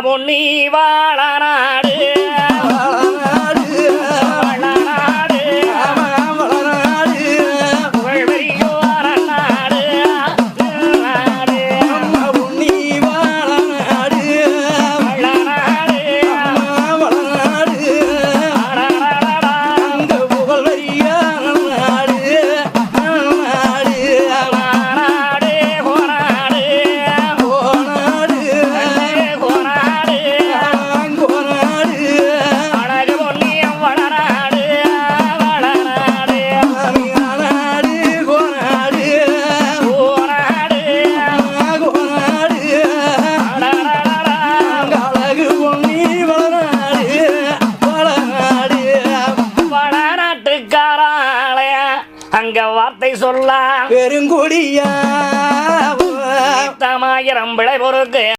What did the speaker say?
பொன்னி வாழ நாடு. அங்க வார்த்தை சொல்ல. பெருங்குடியா தமாயிரம் விளை பொறுக்கு.